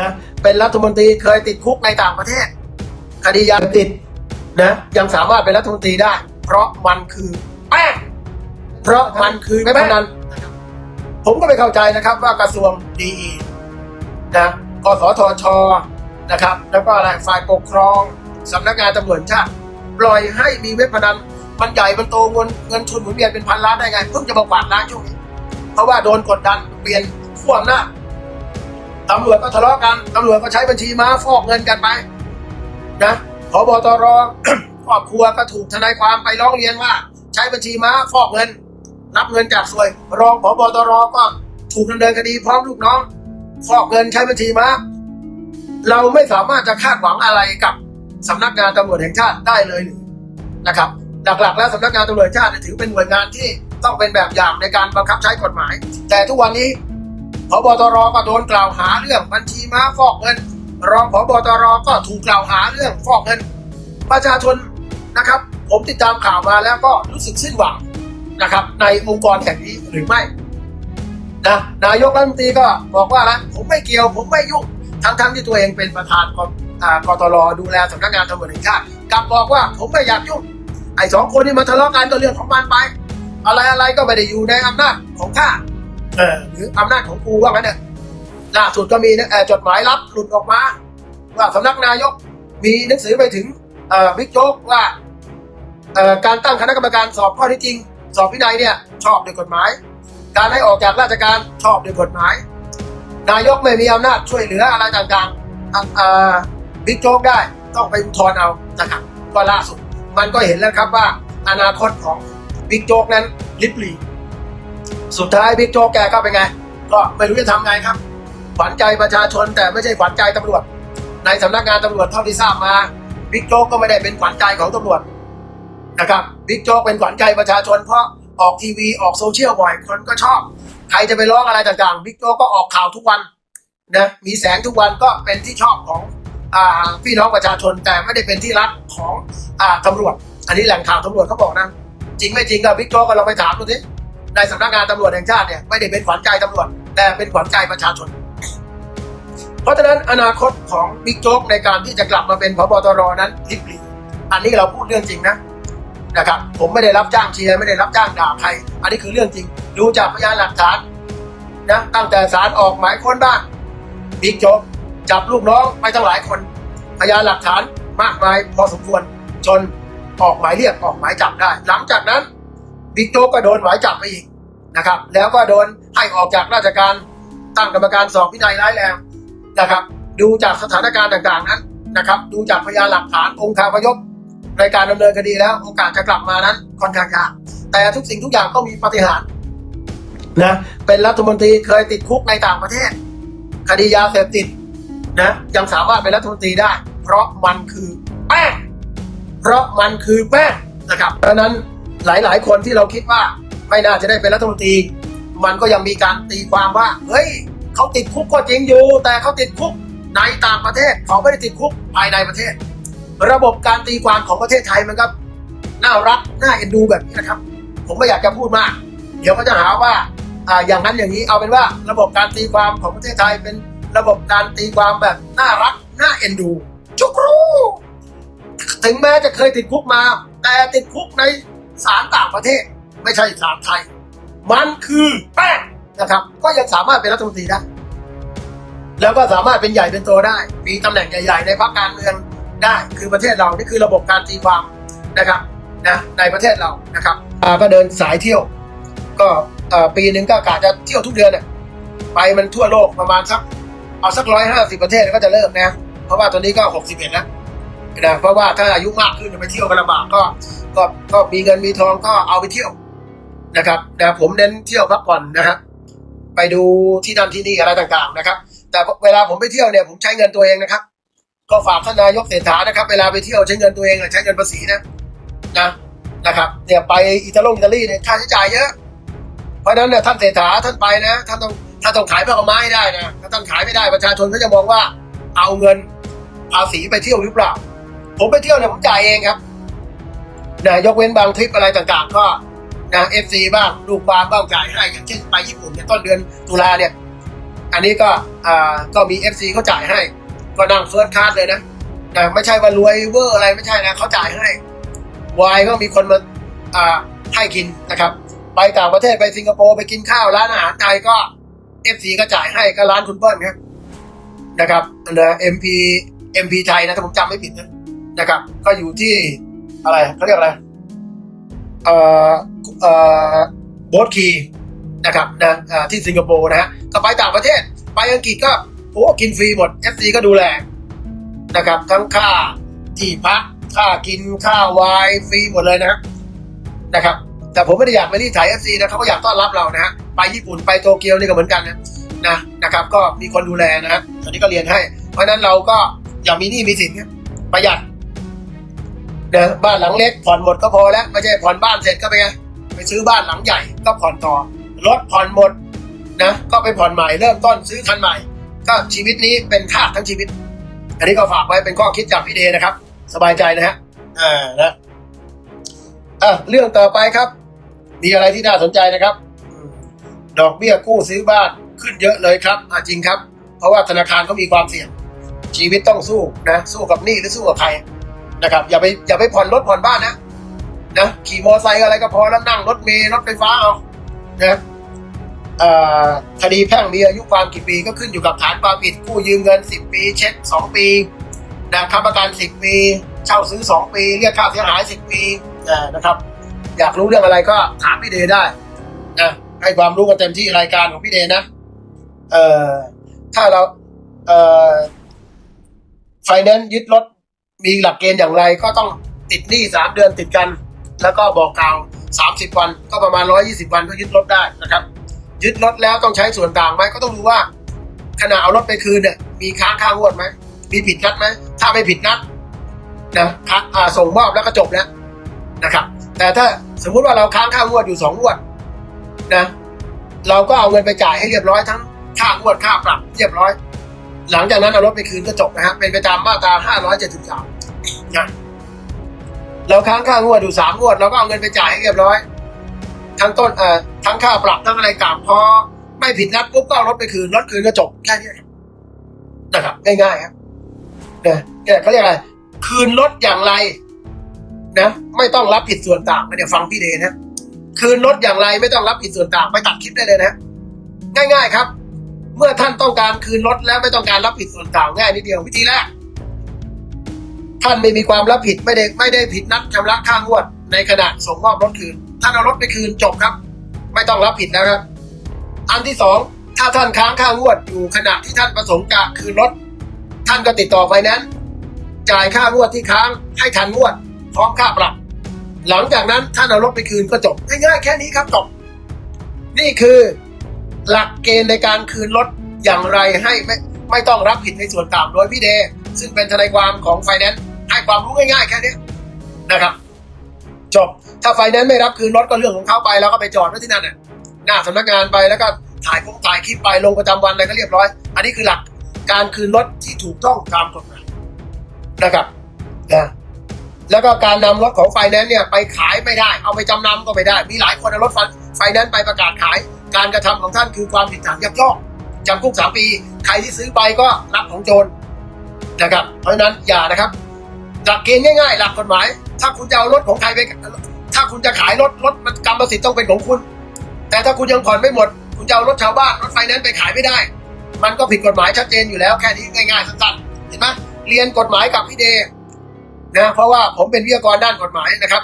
นะเป็นรัฐมนตรีเคยติดคุกในต่างประเทศ คดียาติดนะยังสามารถเป็นรัฐมนตรีได้ เพราะมันคือแป้งเพราะมันคือไม่พนันผมก็ไม่เข้าใจนะครับว่ากระทรวงดีนะกสทชนะครับ แล้วก็อะไรฝ่ายปกครองสำนักงานตำรวจชาติปล่อยให้มีเว็บพนันมันใหญ่มันโตเงินเงินทุนหมุนเวียนเป็นพันล้านได้ไงเพิ่งจะบอกบาทล้านช่วงนี้เพราะว่าโดนกดดันเปลี่ยนขั้วอำนาจ ตำรวจก็ทะเลาะกันตำรวจก็ใช้บัญชีม้าฟอกเงินกันไป นะพบตรครอบครัวก็ถูกทนายความไปร้องเรียนว่า ใช้บัญชีม้าฟอกเงินรับเงินจากสวย รองพบตรก็ถูกดำเนินคดีพร้อมลูกน้อง ฟอกเงินใช้บัญชีม้า เราไม่สามารถจะคาดหวังอะไรกับสำนักงานตำรวจแห่งชาติได้เลยนะครับ หลักๆ แล้วสำนักงานตำรวจชาติถือเป็นหน่วยงานที่ต้องเป็นแบบอย่างในการบังคับใช้กฎหมาย แต่ทุกวันนี้ พบตรก็โดนกล่าวหาเรื่องบัญชีม้าฟอกเงิน รองพบตรก็ถูกกล่าวหาเรื่องฟอกเงิน ประชาชนนะครับ ผมติดตามข่าวมาแล้วก็รู้สึกสิ้นหวังนะครับ ในองค์กรแห่งนี้หรือไม่นะนายกรัฐมนตรีก็บอกว่าละผมไม่เกี่ยว ผมไม่ยุ่งทั้งๆที่ตัวเองเป็นประธานกกตรดูแลสำนักงานตำรวจแห่งชาติกลับบอกว่าผมไม่อยากยุ่งไอ้สองคนนี้มาทะเลาะกันก็เรื่องของมันไป อะไรอะไรก็ไม่ได้อยู่ในอำนาจของข้า เออหรืออำนาจของกูว่างั้นเนี่ยล่าสุดก็มีนะเอ่อจดหมายลับหลุดออกมา ว่าสำนักนายกมีหนังสือไปถึงบิ๊กโจ๊กว่าการตั้งคณะกรรมการสอบข้อที่จริง สอบวินัยเนี่ยชอบด้วยกฎหมาย การให้ออกจากราชการชอบด้วยกฎหมาย นายกไม่มีอำนาจช่วยเหลืออะไรต่างๆบิ๊กโจ๊กได้ต้องไปอุทธรณ์เอานะครับก็ล่าสุด มันก็เห็นแล้วครับว่าอนาคตของบิ๊กโจ๊กนั้นลิบหลี สุดท้ายบิ๊กโจ๊กแกก็เป็นไง ก็ไม่รู้จะทำไงครับขวัญใจประชาชนแต่ไม่ใช่ขวัญใจตำรวจ ในสำนักงานตำรวจเท่าที่ทราบมาบิ๊กโจ๊กก็ไม่ได้เป็นขวัญใจของตำรวจนะครับบิ๊กโจ๊กเป็นขวัญใจประชาชนเพราะออกทีวีออกโซเชียลบ่อยคนก็ชอบ ใครจะไปร้องอะไรต่างๆบิ๊กโจ๊กก็ออกข่าวทุกวันนะมีแสงทุกวันก็เป็นที่ชอบของอพี่น้องประชาชนแต่ไม่ได้เป็นที่รักของอตำรวจ อันนี้แหล่งข่าวตำรวจเขาบอกนะ จริงไม่จริงก็บิ๊กโจ๊กก็เราไปถามดูสิ ในสำนักงานตำรวจแห่งชาติเนี่ยไม่ได้เป็นขวัญใจตำรวจ แต่เป็นขวัญใจประชาชน เพราะฉะนั้นอนาคตของบิ๊กโจ๊กในการที่จะกลับมาเป็นพบตรนั้นลิบหลีอันนี้เราพูดเรื่องจริงนะนะครับ ผมไม่ได้รับจ้างเชียร์ไม่ได้รับจ้างด่าใคร อันนี้คือเรื่องจริง ดูจากพยานหลักฐานนะตั้งแต่ศาลออกหมายค้นบ้านบิ๊กโจ๊กจับลูกน้องไปตั้งหลายคน พยานหลักฐานมากมายพอสมควรจนออกหมายเรียกออกหมายจับได้ หลังจากนั้น บิ๊กโจ๊กก็โดนหมายจับไปอีกนะครับ แล้วก็โดนให้ออกจากราชการตั้งกรรมการสอบวินัยร้ายแรงนะครับ ดูจากสถานการณ์ต่างๆนั้นนะครับ ดูจากพยานหลักฐานองค์คาพยพในการดำเนินคดีแล้วโอกาสจะกลับมานั้นค่อนข้างยากแต่ทุกสิ่งทุกอย่างต้องมีปฏิหารนะเป็นรัฐมนตรีเคยติดคุกในต่างประเทศ คดียาเสพติดนะยังสามารถเป็นรัฐมนตรีได้ เพราะมันคือแป้งเพราะมันคือแป้งนะครับเพราะนั้น หลาย ๆ คนที่เราคิดว่าไม่น่าจะได้เป็นรัฐมนตรี มันก็ยังมีการตีความว่า เฮ้ยเขาติดคุกก็จริงอยู่ แต่เขาติดคุกในต่างประเทศเขาไม่ได้ติดคุกภายในประเทศ ระบบการตีความของประเทศไทยมันก็น่ารักน่าเอ็นดูแบบนี้นะครับ ผมไม่อยากจะพูดมาก เดี๋ยวเขาจะหาว่าอ่าอย่างนั้นอย่างนี้เอาเป็นว่าระบบการตีความของประเทศไทยเป็นระบบการตีความแบบน่ารักน่าเอ็นดูจุกรูถึงแม้จะเคยติดคุกมา แต่ติดคุกใน ศาลต่างประเทศ ไม่ใช่ศาลไทย มันคือแป้งนะครับ ก็ยังสามารถเป็นรัฐมนตรีได้ แล้วก็สามารถเป็นใหญ่เป็นโตได้ มีตำแหน่งใหญ่ ๆ ในพรรคการเมืองได้ คือประเทศเรา นี่คือระบบการตีความนะครับนะในประเทศเรานะครับก็เดินสายเที่ยว ก็ปีหนึ่งก็กะจะเที่ยวทุกเดือนเน่ไปมันทั่วโลกประมาณสักเอาสักร้อยห้าสิบประเทศก็จะเลิกนะ เพราะว่าตอนนี้ก็หกสิบเอ็ดแล้วนะเพราะว่าถ้าอายุมากขึ้นจะไปเที่ยวกันลำบากก็ ก็ก็มีเงินมีทองก็เอาไปเที่ยวนะครับนะผมเน้นเที่ยวพักผ่อนนะครับไปดูที่นั่นที่นี่อะไรต่างๆนะครับ แต่เวลาผมไปเที่ยวเนี่ยผมใช้เงินตัวเองนะครับ ก็ฝากท่านนายกเศรษฐานะครับ เวลาไปเที่ยวใช้เงินตัวเองอใช้เงินภาษีนะนะนะครับเนี่ยไปอิตาลีอิตาลีเนี่ยค่าใช้จ่ายเยอะ เพราะนั้นเนี่ยท่านเศรษฐาท่านไปนะท่านต้องท่านต้องขายผ้าขาวไม้ให้ได้นะถ้าท่านขายไม่ได้ประชาชนก็จะมองว่าเอาเงินภาษีไปเที่ยวหรือเปล่า ผมไปเที่ยวเนี่ยผมจ่ายเองครับ นะยกเว้นบางทริปอะไรต่างๆ ก็นะเอฟซีบ้างลูกความบ้างจ่ายให้อย่างเช่นไปญี่ปุ่นเนี่ยต้นเดือนตุลาเนี่ย อันนี้ก็อ่าก็มี FC เขาจ่ายให้ ก็นั่งเฟิร์สคลาสเลยนะนะไม่ใช่ว่ารวยเวอร์อะไรไม่ใช่นะเขาจ่ายให้วายก็มีคนมาอ่าให้กินนะครับ ไปต่างประเทศไปสิงคโปร์ไปกินข้าวร้านอาหารไทยก็ FC ก็จ่ายให้ก็ร้านคุณเปิ้ลครับนะครับนะ MP MP ไทยนะถ้าผมจำไม่ผิดนะนะครับ ก็อยู่ที่ อะไรเขาเรียกอะไรเอ่อเอ่อโบสคีนะครับนะที่สิงคโปร์นะฮะก็ไปต่างประเทศ ไปอังกฤษก็โอ้กินฟรีหมด FC ก็ดูแลนะครับ ทั้งค่าที่พักค่ากินค่าวายฟรีหมดเลยนะครับนะครับ แต่ผมไม่ได้อยากไปที่ถ่าย FC นะเขาก็อยากต้อนรับเรานะฮะไปญี่ปุ่นไปโตเกียวนี่ก็เหมือนกันนะนะนะครับ ก็มีคนดูแลนะฮะตอนนี้ก็เรียนให้ เพราะนั้นเราก็อย่ามีหนี้มีสินประหยัด นะบ้านหลังเล็กผ่อนหมดก็พอแล้วไม่ใช่ผ่อนบ้านเสร็จก็ไปไงไปซื้อบ้านหลังใหญ่ก็ผ่อนต่อรถผ่อนหมดนะก็ไปผ่อนใหม่เริ่มต้นซื้อคันใหม่ ก็ชีวิตนี้เป็นทาสทั้งชีวิต อันนี้ก็ฝากไว้เป็นข้อคิดจากพี่เดนะครับ สบายใจนะฮะอ่านะอะเรื่องต่อไปครับ มีอะไรที่น่าสนใจนะครับดอกเบี้ยกู้ซื้อบ้านขึ้นเยอะเลยครับอะจริงครับ เพราะว่าธนาคารเขามีความเสี่ยง ชีวิตต้องสู้นะสู้กับหนี้หรือสู้กับใคร นะครับอย่าไปอย่าไปผ่อนรถผ่อนบ้านนะนะขี่มอเตอร์ไซค์อะไรก็พอแล้วนั่งรถเมล์รถไฟฟ้าเอานะคดีแพ่งมีอายุความกี่ปีก็ขึ้นอยู่กับฐานความผิดกู้ยืมเงิน 10 ปี เช็ค 2 ปีนะค้ำประกัน 10 ปี เช่าซื้อ 2 ปี เรียกค่าเสียหาย 10 ปีนะนะครับ อยากรู้เรื่องอะไรก็ถามพี่เดได้นะให้ความรู้กันเต็มที่รายการของพี่เดนะเอ่อถ้าเราเอ่อไฟแนนซ์ยึดรถ มีหลักเกณฑ์อย่างไรก็ต้องติดหนี้สามเดือนติดกัน แล้วก็บอกกล่าวสามสิบวันก็ประมาณร้อยี่สิบวันก็ยึดรถได้นะครับ ยึดรถแล้วต้องใช้ส่วนต่างไหมก็ต้องดูว่า ขณะเอารถไปคืนเนี่ยมีค้างค่างวดไหมมีผิดนัดไหมถ้าไม่ผิดนัดนะครับอ่าส่งมอบแล้วก็จบแล้วนะครับ แต่ถ้าสมมุติว่าเราค้างค่างวดอยู่สองงวดนะเราก็เอาเงินไปจ่ายให้เรียบร้อยทั้งค่างวดค่าปรับเรียบร้อย หลังจากนั้นเอารถไปคืนก็จบนะฮะเป็นไปตามมาตรา 573 นะเราค้างค่างวดอยู่สามงวดเราก็เอาเงินไปจ่ายให้เรียบร้อย ทั้งต้นเอ่อทั้งค่าปรับทั้งอะไรกลับพอไม่ผิดนัดปุ๊บก็เอารถไปคืนรถคืนก็จบแค่นี้นะครับง่ายๆครับนะเนี่ยเขาเรียกอะไร คืนรถอย่างไร นะ ไม่ต้องรับผิดส่วนต่างเดี๋ยวฟังพี่เดนะ คืนรถอย่างไรไม่ต้องรับผิดส่วนต่างไปตัดคลิปได้เลยนะง่าย ๆ ครับ เมื่อท่านต้องการคืนรถแล้วไม่ต้องการรับผิดส่วนต่างง่ายนิดเดียววิธีแรก ท่านไม่มีความรับผิดไม่ได้ไม่ได้ผิดนัดชำระค่างวด ในขณะส่งมอบรถคืน ท่านเอารถไปคืนจบครับ ไม่ต้องรับผิดแล้วครับ อันที่สองถ้าท่านค้างค่างวดอยู่ขณะที่ท่านประสงค์จะคืนรถ ท่านก็ติดต่อไฟแนนซ์จ่ายค่างวดที่ค้างให้ทันงวด พร้อมค่าปรับ หลังจากนั้นท่านเอารถไปคืนก็จบง่ายๆแค่นี้ครับจบนี่คือหลักเกณฑ์ในการคืนรถอย่างไรให้ไม่ไม่ต้องรับผิดในส่วนต่างโดยพี่เดซึ่งเป็นทนายความของไฟแนนซ์ ให้ความรู้ง่ายๆแค่นี้นะครับจบถ้าไฟแนนซ์ไม่รับคืนรถก็เรื่องของเขาไปแล้วก็ไปจอดไว้ที่นั่นน่ะหน้าสำนักงานไปแล้วก็ถ่ายคงถ่ายคลิปไปลงประจำวันอะไรก็เรียบร้อย อันนี้คือหลักการคืนรถที่ถูกต้องตามกฎหมายนะครับนะแล้วก็การนำรถของไฟแนนซ์เนี่ยไปขายไม่ได้ เอาไปจำนำก็ไม่ได้ มีหลายคนเอารถไฟแนนซ์ไปประกาศขาย การกระทำของท่านคือความผิดฐานยักยอกจำคุกสามปี ใครที่ซื้อไปก็รับของโจรนะครับ เพราะฉะนั้นอย่านะครับ หลักเกณฑ์ง่ายๆ หลักกฎหมาย ถ้าคุณจะเอารถของใครไป ถ้าคุณจะขายรถรถมันกรรมสิทธิ์ต้องเป็นของคุณ แต่ถ้าคุณยังผ่อนไม่หมด คุณจะเอารถชาวบ้านรถไฟนนซ์ไปขายไม่ได้ มันก็ผิดกฎหมายชัดเจนอยู่แล้วแค่นี้ง่ายๆสั้นๆเห็นไหมเรียนกฎหมายกับพี่เดนะเพราะว่าผมเป็นวิทยากรด้านกฎหมายนะครับ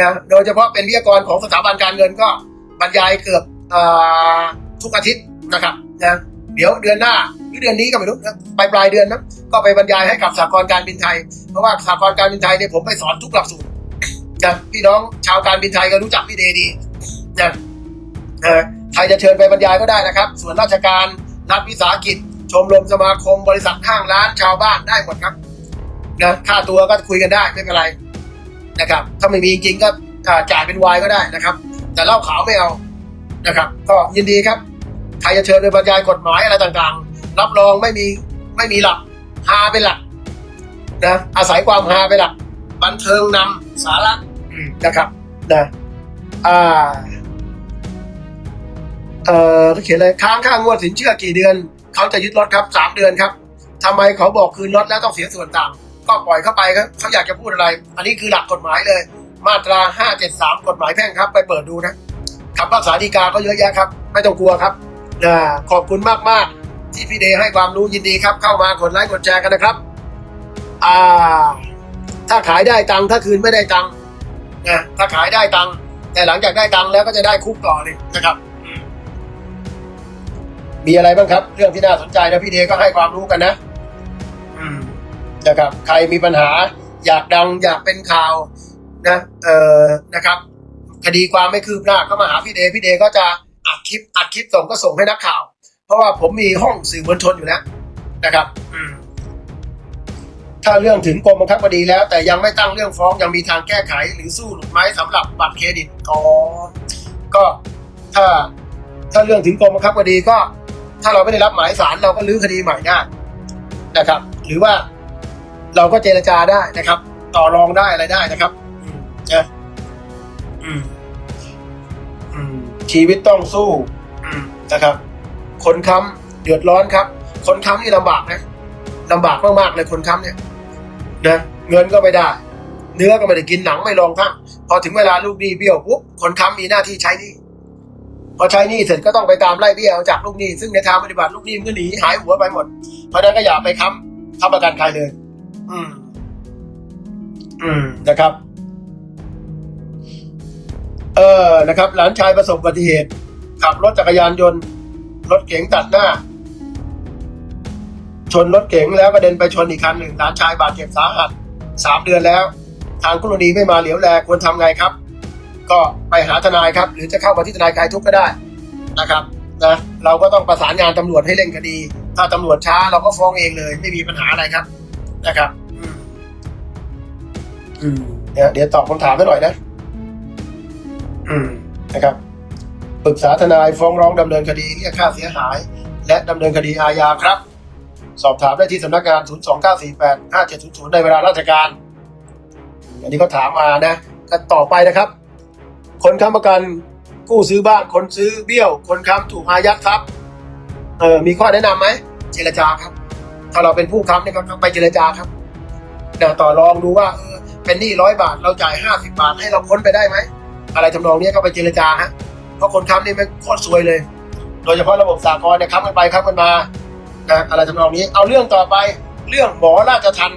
นะโดยเฉพาะเป็นวิทยากรของสถาบันการเงินก็บรรยายเกือบอทุกอาทิตย์นะครับนะเดี๋ยวเดือนหน้า รือเดือนนี้ก็ไม่รู้ปลายปลายเดือนนะก็ไปบรรยายให้กับสหกรณ์การบินไทย เพราะว่าสหกรณ์การบินไทยเนี่ยผมไปสอนทุกหลักสูตรนะพี่น้องชาวการบินไทยก็รู้จักพี่เดย์ดีนะเอ่อใครจะเชิญไปบรรยายก็ได้นะครับ ส่วนราชการรัฐวิสาหกิจ ชมรมสมาคมบริษัทห้างร้านชาวบ้านได้หมดครับนะค่าตัวก็คุยกันได้ไม่เป็นไรนะครับ ถ้าไม่มีจริงก็จ่ายเป็นวายก็ได้นะครับ แต่เหล้าขาวไม่เอานะครับ ก็ยินดีครับ ใครจะเชิญไปบรรยายกฎหมายอะไรต่างๆ รับรองไม่มีไม่มีหลักฮาเป็นหลักนะอาศัยความฮาเป็นหลัก บันเทิงนำสาระอืมนะครับนะอ่าเอ่อเขาเขียนอะไรค้างค่างวดสินเชื่อกี่เดือน เขาจะยึดรถครับสามเดือนครับทำไมเขาบอกคืนรถแล้วต้องเสียส่วนต่าง ก็ปล่อยเข้าไปครับเขาอยากจะพูดอะไร อันนี้คือหลักกฎหมายเลย มาตรา 573 กฎหมายแพ่งครับ ไปเปิดดูนะคำภาษาดีกาก็เยอะแยะครับ ไม่ต้องกลัวครับนะขอบคุณมากๆ ที่พี่เดย์ให้ความรู้ยินดีครับ เข้ามากดไลค์กดแชร์กันนะครับ อ่า ถ้าขายได้ตังค์ถ้าคืนไม่ได้ตังค์นะถ้าขายได้ตังค์แต่หลังจากได้ตังค์แล้วก็จะได้คุกต่อเลยนะครับ มีอะไรบ้างครับ เรื่องที่น่าสนใจนะพี่เดย์ก็ให้ความรู้กันนะนะครับ ใครมีปัญหา อยากดังอยากเป็นข่าว นะเออนะครับคดีความไม่คืบหน้าก็มาหาพี่เดย์พี่เดย์ก็จะอัดคลิปอัดคลิปส่งก็ส่งให้นักข่าว เพราะว่าผมมีห้องสื่อมวลชนอยู่แล้วนะครับถ้าเรื่องถึงกรมบังคับคดีแล้ว แต่ยังไม่ตั้งเรื่องฟ้องยังมีทางแก้ไขหรือสู้หรือไม่สำหรับบัตรเครดิตอ๋อก็ถ้าถ้าเรื่องถึงกรมบังคับคดีก็ ถ้าเราไม่ได้รับหมายสารเราก็ลื้อคดีใหม่ได้นะครับ หรือว่าเราก็เจรจาได้นะครับ ต่อรองได้อะไรได้นะครับอืมนะชีวิตต้องสู้นะครับ คนค้ำเดือดร้อนครับ คนค้ำนี่ลำบากนะลำบากมากๆเลยคนค้ำเนี่ยนะเงินก็ไม่ได้ เนื้อก็ไม่ได้กินหนังไม่ลองทั้งพอถึงเวลาลูกหนี้เบี้ยวปุ๊บคนค้ำมีหน้าที่ใช้หนี้พอใช้หนี้เสร็จก็ต้องไปตามไล่เบี้ยเอาจากลูกหนี้ซึ่งในทางปฏิบัติลูกหนี้มันก็หนีหายหัวไปหมด เพราะฉะนั้นก็อย่าไปค้ำค้ำประกันใครเลย อืม อืมนะครับ เออนะครับ หลานชายประสบอุบัติเหตุขับรถจักรยานยนต์ รถเก๋งตัดหน้า ชนรถเก๋งแล้วก็เด็นไปชนอีกคันหนึ่งหลานชายบาดเจ็บสาหัสสามเดือนแล้ว ทางกรณีไม่มาเหลียวแลควรทำไงครับ ก็ไปหาทนายครับ หรือจะเข้ามาที่ทนายคลายทุกข์ก็ได้นะครับนะเราก็ต้องประสานงานตำรวจให้เร่งคดี ถ้าตำรวจช้าเราก็ฟ้องเองเลย ไม่มีปัญหาอะไรครับ นะครับ อืมอืมเดี๋ยวเดี๋ยวตอบคำถามให้หน่อยนะ อืมนะครับ ปรึกษาทนายฟ้องร้องดำเนินคดีเรียกค่าเสียหาย และดำเนินคดีอาญาครับ สอบถามได้ที่สำนักงาน 02948 5700 ในเวลาราชการ อันนี้เขาถามมานะก็ต่อไปนะครับ คนค้ำประกันกู้ซื้อบ้านคนซื้อเบี้ยว คนค้ำถูกอายัดครับเออมีข้อแนะนำไหมเจรจาครับ ถ้าเราเป็นผู้ค้ำเนี่ยก็ต้องไปเจรจาครับเดี๋ยวต่อรองดูว่าเออเป็นหนี้ร้อยบาทเราจ่ายห้าสิบาทให้เราพ้นไปได้ไหมอะไรทำนองนี้ก็ไปเจรจาฮะ เพราะคนค้ำนี่มันโคตรซวยเลย โดยเฉพาะระบบสากลเนี่ยค้ำกันไปค้ำกันมานะอะไรทำนองนี้ เอาเรื่องต่อไปเรื่องหมอราชทัน